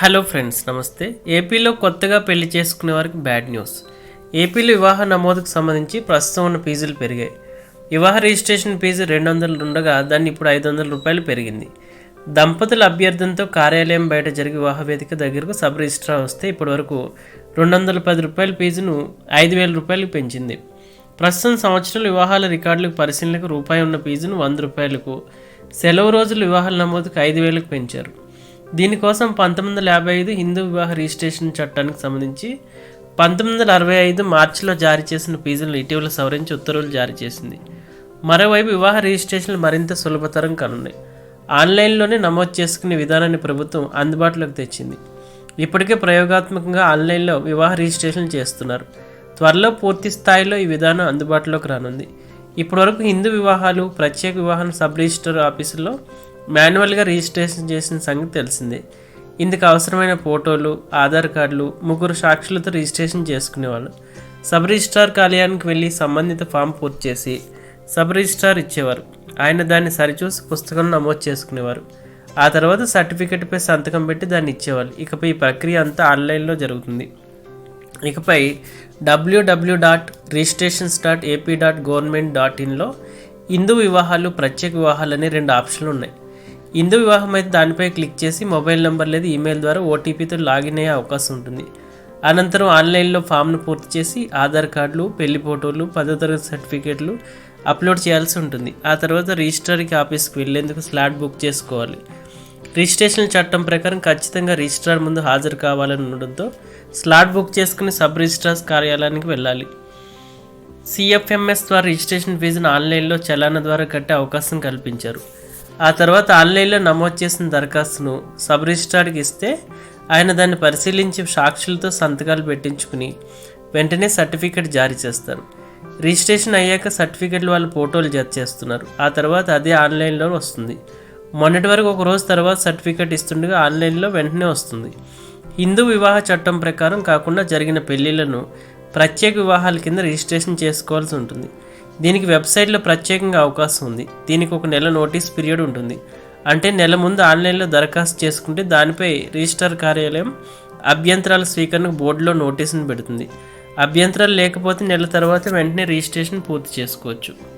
Hello friends నమస్తే. ఏపీలో కొత్తగా పెళ్ళి చేసుకునే వారికి బ్యాడ్ న్యూస్. ఏపీలో వివాహ నమోదుకు సంబంధించి ప్రస్తుతం ఉన్న ఫీజులు పెరిగాయి. వివాహ రిజిస్ట్రేషన్ ఫీజు రెండు వందలు ఉండగా దాన్ని ఇప్పుడు ఐదు వందల రూపాయలు పెరిగింది. దంపతుల అభ్యర్థనతో కార్యాలయం బయట జరిగే వివాహ వేదిక దగ్గరకు సబ్ రిజిస్ట్రార్ వస్తే ఇప్పటివరకు రెండు వందల పది రూపాయల ఫీజును ఐదు వేల రూపాయలకు పెంచింది. ప్రస్తుతం సంవత్సరాలు వివాహాల రికార్డులకు పరిశీలనకు రూపాయి ఉన్న ఫీజును వంద రూపాయలకు సెలవు రోజులు వివాహాల నమోదుకు ఐదు వేలకు పెంచారు. దీనికోసం పంతొమ్మిది వందల యాభై ఐదు హిందూ వివాహ రిజిస్ట్రేషన్ చట్టానికి సంబంధించి పంతొమ్మిది వందల అరవై ఐదు మార్చిలో జారీ చేసిన ఫీజులను ఇటీవల సవరించి ఉత్తర్వులు జారీ చేసింది. మరోవైపు వివాహ రిజిస్ట్రేషన్లు మరింత సులభతరం కానున్నాయి. ఆన్లైన్లోనే నమోదు చేసుకునే విధానాన్ని ప్రభుత్వం అందుబాటులోకి తెచ్చింది. ఇప్పటికే ప్రయోగాత్మకంగా ఆన్లైన్లో వివాహ రిజిస్ట్రేషన్ చేస్తున్నారు. త్వరలో పూర్తి స్థాయిలో ఈ విధానం అందుబాటులోకి రానుంది. ఇప్పటివరకు హిందూ వివాహాలు ప్రత్యేక వివాహం సబ్ రిజిస్టర్ ఆఫీసుల్లో మాన్యువల్గా రిజిస్ట్రేషన్ చేసిన సంగతి తెలిసిందే. ఇందుకు అవసరమైన ఫోటోలు ఆధార్ కార్డులు ముగ్గురు సాక్షులతో రిజిస్ట్రేషన్ చేసుకునేవాళ్ళు. సబ్ రిజిస్ట్రార్ కార్యాలయానికి వెళ్ళి సంబంధిత ఫామ్ పూర్తి చేసి సబ్ రిజిస్ట్రార్ ఇచ్చేవారు. ఆయన దాన్ని సరిచూసి పుస్తకం నమోదు చేసుకునేవారు. ఆ తర్వాత సర్టిఫికెట్పై సంతకం పెట్టి దాన్ని ఇచ్చేవాళ్ళు. ఇకపై ఈ ప్రక్రియ అంతా ఆన్లైన్లో జరుగుతుంది. ఇకపై W W dot registrations dot AP dot government dot ఇన్లో Hindu వివాహాలు ప్రత్యేక వివాహాలు అనే రెండు ఆప్షన్లు ఉన్నాయి. హిందూ వివాహం అయితే దానిపై క్లిక్ చేసి మొబైల్ నెంబర్ లేదా ఈమెయిల్ ద్వారా ఓటీపీతో లాగిన్ అయ్యే అవకాశం ఉంటుంది. అనంతరం ఆన్లైన్లో ఫామ్ను పూర్తి చేసి ఆధార్ కార్డులు పెళ్ళి ఫోటోలు పదో తరగతి సర్టిఫికేట్లు అప్లోడ్ చేయాల్సి ఉంటుంది. ఆ తర్వాత రిజిస్ట్రార్కి ఆఫీస్కి వెళ్ళేందుకు స్లాట్ బుక్ చేసుకోవాలి. రిజిస్ట్రేషన్ చట్టం ప్రకారం ఖచ్చితంగా రిజిస్ట్రార్ ముందు హాజరు కావాలని ఉండడంతో స్లాట్ బుక్ చేసుకుని సబ్ రిజిస్ట్రార్స్ కార్యాలయానికి వెళ్ళాలి. సిఎఫ్ఎంఎస్ ద్వారా రిజిస్ట్రేషన్ ఫీజును ఆన్లైన్లో చలానా ద్వారా కట్టే అవకాశం కల్పించారు. ఆ తర్వాత ఆన్లైన్లో నమోదు చేసిన దరఖాస్తును సబ్ రిజిస్ట్రార్కి ఇస్తే ఆయన దాన్ని పరిశీలించి సాక్షులతో సంతకాలు పెట్టించుకుని వెంటనే సర్టిఫికెట్ జారీ చేస్తారు. రిజిస్ట్రేషన్ అయ్యాక సర్టిఫికెట్లు వాళ్ళు ఫోటోలు జత చేస్తున్నారు. ఆ తర్వాత అదే ఆన్లైన్లో వస్తుంది. మొన్నటి వరకు ఒక రోజు తర్వాత సర్టిఫికేట్ ఇస్తుండగా ఆన్లైన్లో వెంటనే వస్తుంది. హిందూ వివాహ చట్టం ప్రకారం కాకుండా జరిగిన పెళ్ళిళ్ళను ప్రత్యేక వివాహాల కింద రిజిస్ట్రేషన్ చేసుకోవాల్సి ఉంటుంది. దీనికి వెబ్సైట్లో ప్రత్యేకంగా అవకాశం ఉంది. దీనికి ఒక నెల నోటీస్ పీరియడ్ ఉంటుంది. అంటే నెల ముందు ఆన్లైన్లో దరఖాస్తు చేసుకుంటే దానిపై రిజిస్టర్ కార్యాలయం అభ్యంతరాల స్వీకరణకు బోర్డులో నోటీసును పెడుతుంది. అభ్యంతరాలు లేకపోతే నెల తర్వాత వెంటనే రిజిస్ట్రేషన్ పూర్తి చేసుకోవచ్చు.